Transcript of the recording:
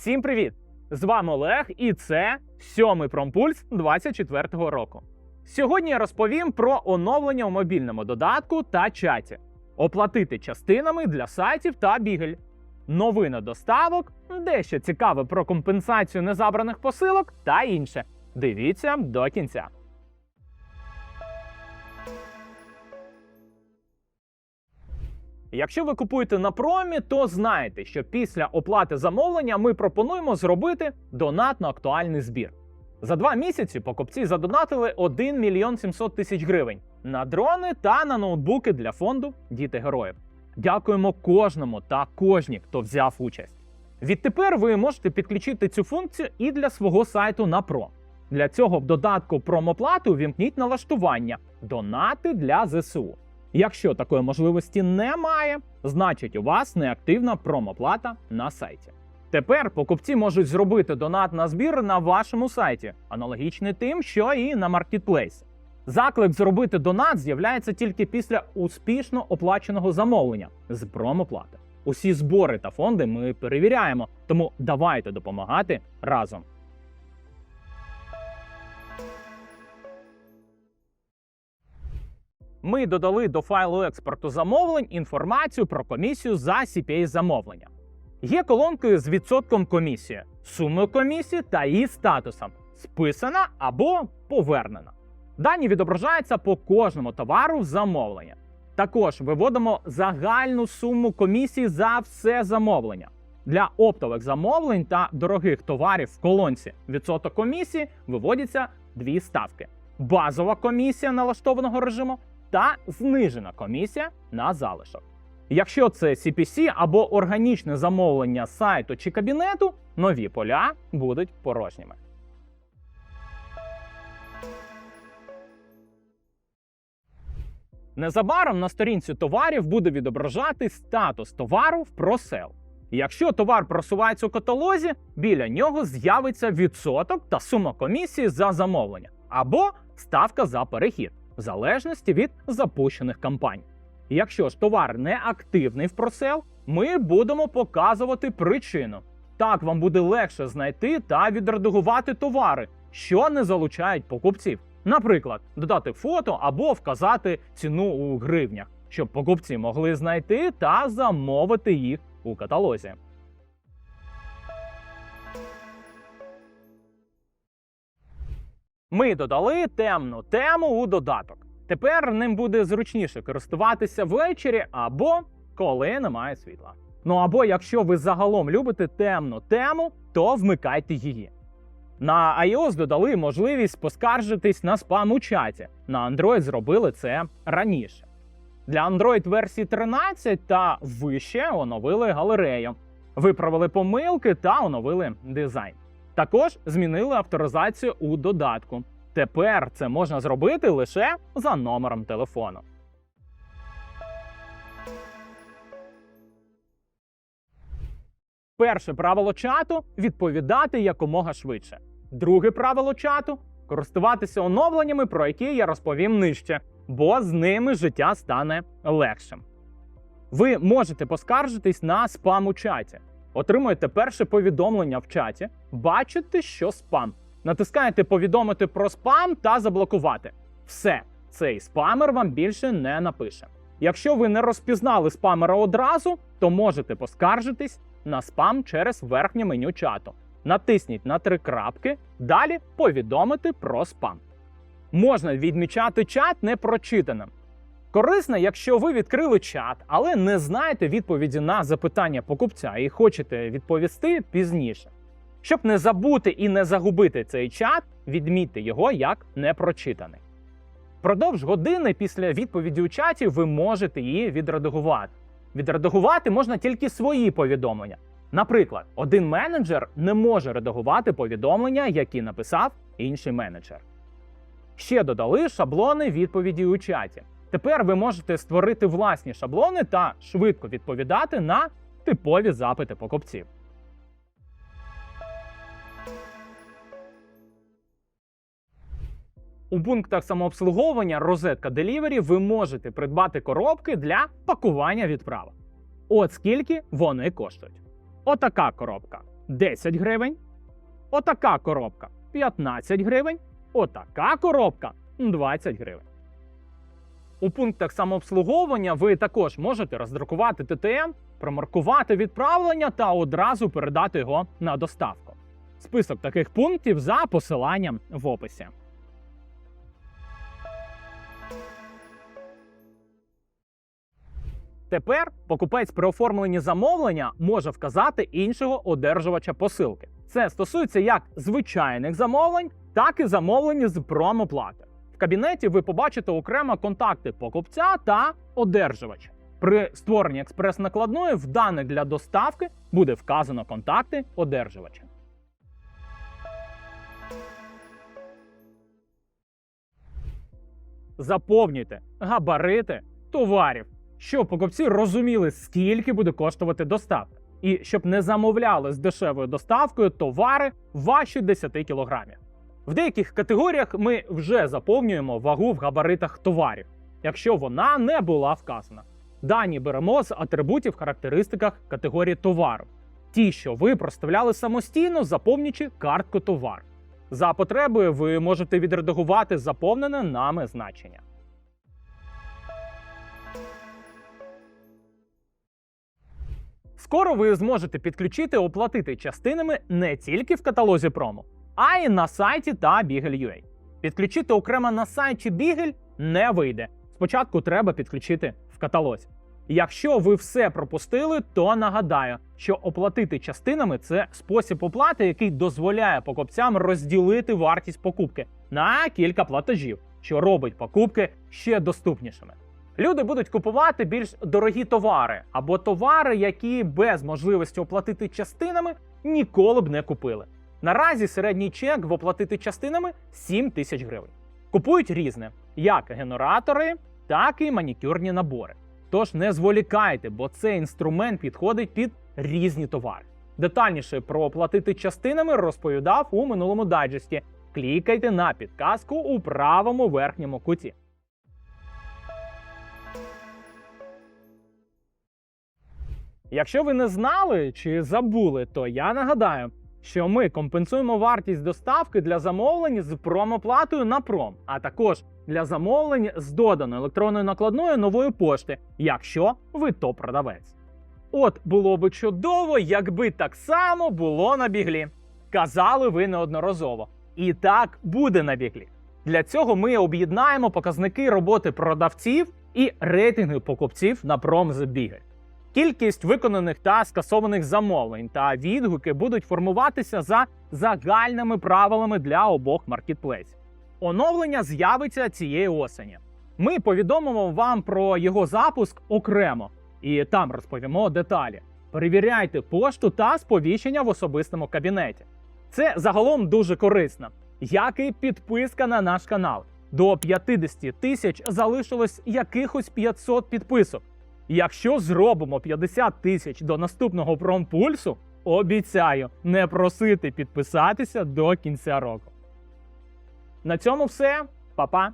Всім привіт! З вами Олег, і це сьомий промпульс 24-го року. Сьогодні я розповім про оновлення у мобільному додатку та чаті, оплатити частинами для сайтів та бігель, новини доставок, дещо цікаве про компенсацію незабраних посилок та інше. Дивіться до кінця. Якщо ви купуєте на промі, то знаєте, що після оплати замовлення ми пропонуємо зробити донатно актуальний збір. За два місяці покупці задонатили 1 мільйон 700 тисяч гривень на дрони та на ноутбуки для фонду Діти героїв. Дякуємо кожному та кожній, хто взяв участь. Відтепер ви можете підключити цю функцію і для свого сайту на Про. Для цього в додатку промоплати увімкніть налаштування донати для ЗСУ. Якщо такої можливості немає, значить у вас неактивна промоплата на сайті. Тепер покупці можуть зробити донат на збір на вашому сайті, аналогічний тим, що і на маркетплейсі. Заклик зробити донат з'являється тільки після успішно оплаченого замовлення з промоплати. Усі збори та фонди ми перевіряємо, тому давайте допомагати разом. Ми додали до файлу експорту замовлень інформацію про комісію за CPA замовлення. Є колонки з відсотком комісії, сумою комісії та її статусом списана або повернена. Дані відображаються по кожному товару в замовлення. Також виводимо загальну суму комісії за все замовлення. Для оптових замовлень та дорогих товарів в колонці відсоток комісії виводяться дві ставки: базова комісія налаштованого режиму та знижена комісія на залишок. Якщо це CPC або органічне замовлення сайту чи кабінету, нові поля будуть порожніми. Незабаром на сторінці товарів буде відображати статус товару в просел. Якщо товар просувається у каталозі, біля нього з'явиться відсоток та сума комісії за замовлення або ставка за перехід, в залежності від запущених кампаній. Якщо ж товар не активний в просел, ми будемо показувати причину. Так вам буде легше знайти та відредагувати товари, що не залучають покупців. Наприклад, додати фото або вказати ціну у гривнях, щоб покупці могли знайти та замовити їх у каталозі. Ми додали темну тему у додаток. Тепер ним буде зручніше користуватися ввечері або коли немає світла. Ну або якщо ви загалом любите темну тему, то вмикайте її. На iOS додали можливість поскаржитись на спам у чаті. На Android зробили це раніше. Для Android версії 13 та вище оновили галерею, виправили помилки та оновили дизайн. Також змінили авторизацію у додатку. Тепер це можна зробити лише за номером телефону. Перше правило чату відповідати якомога швидше. Друге правило чату користуватися оновленнями, про які я розповім нижче, бо з ними життя стане легшим. Ви можете поскаржитись на спам у чаті. Отримуєте перше повідомлення в чаті, бачите, що спам. Натискаєте повідомити про спам та заблокувати. Все, цей спамер вам більше не напише. Якщо ви не розпізнали спамера одразу, то можете поскаржитись на спам через верхнє меню чату. Натисніть на три крапки, далі повідомити про спам. Можна відмічати чат непрочитаним. Корисно, якщо ви відкрили чат, але не знаєте відповіді на запитання покупця і хочете відповісти пізніше. Щоб не забути і не загубити цей чат, відмітьте його як непрочитаний. Продовж години після відповіді у чаті ви можете її відредагувати. Відредагувати можна тільки свої повідомлення. Наприклад, один менеджер не може редагувати повідомлення, які написав інший менеджер. Ще додали шаблони відповіді у чаті. Тепер ви можете створити власні шаблони та швидко відповідати на типові запити покупців. У пунктах самообслуговування розетка Delivery ви можете придбати коробки для пакування відправок. От скільки вони коштують. Отака коробка 10 гривень. Отака коробка 15 гривень. Отака коробка 20 гривень. У пунктах самообслуговування ви також можете роздрукувати ТТН, промаркувати відправлення та одразу передати його на доставку. Список таких пунктів за посиланням в описі. Тепер покупець при оформленні замовлення може вказати іншого одержувача посилки. Це стосується як звичайних замовлень, так і замовлень з промоплати. Кабінеті ви побачите окремо контакти покупця та одержувача. При створенні експрес-накладної в даних для доставки буде вказано контакти одержувача. Заповнюйте габарити товарів, щоб покупці розуміли, скільки буде коштувати доставка, і щоб не замовляли з дешевою доставкою товари ваші 10 кілограмів. В деяких категоріях ми вже заповнюємо вагу в габаритах товарів, якщо вона не була вказана. Дані беремо з атрибутів в характеристиках категорії товару. Ті, що ви проставляли самостійно, заповнюючи картку товар. За потребою ви можете відредагувати заповнене нами значення. Скоро ви зможете підключити оплатити частинами не тільки в каталозі промо, а й на сайті та Bigel.ua. Підключити окремо на сайті Bigel не вийде. Спочатку треба підключити в каталозі. Якщо ви все пропустили, то нагадаю, що оплатити частинами це спосіб оплати, який дозволяє покупцям розділити вартість покупки на кілька платежів, що робить покупки ще доступнішими. Люди будуть купувати більш дорогі товари або товари, які без можливості оплатити частинами ніколи б не купили. Наразі середній чек в оплатити частинами 7 тисяч гривень. Купують різне, як генератори, так і манікюрні набори. Тож не зволікайте, бо цей інструмент підходить під різні товари. Детальніше про оплатити частинами розповідав у минулому дайджесті. Клікайте на підказку у правому верхньому куті. Якщо ви не знали чи забули, то я нагадаю, що ми компенсуємо вартість доставки для замовлень з промоплатою на пром, а також для замовлень з доданою електронною накладною нової пошти, якщо ви топ-продавець. От було би чудово, якби так само було на біглі. Казали ви неодноразово. І так буде на біглі. Для цього ми об'єднаємо показники роботи продавців і рейтинги покупців на промзбіги. Кількість виконаних та скасованих замовлень та відгуки будуть формуватися за загальними правилами для обох маркетплейсів. Оновлення з'явиться цієї осені. Ми повідомимо вам про його запуск окремо і там розповімо деталі. Перевіряйте пошту та сповіщення в особистому кабінеті. Це загалом дуже корисно, як і підписка на наш канал. До 50 тисяч залишилось якихось 500 підписок. Якщо зробимо 50 тисяч до наступного промпульсу, обіцяю не просити підписатися до кінця року. На цьому все, Па-па!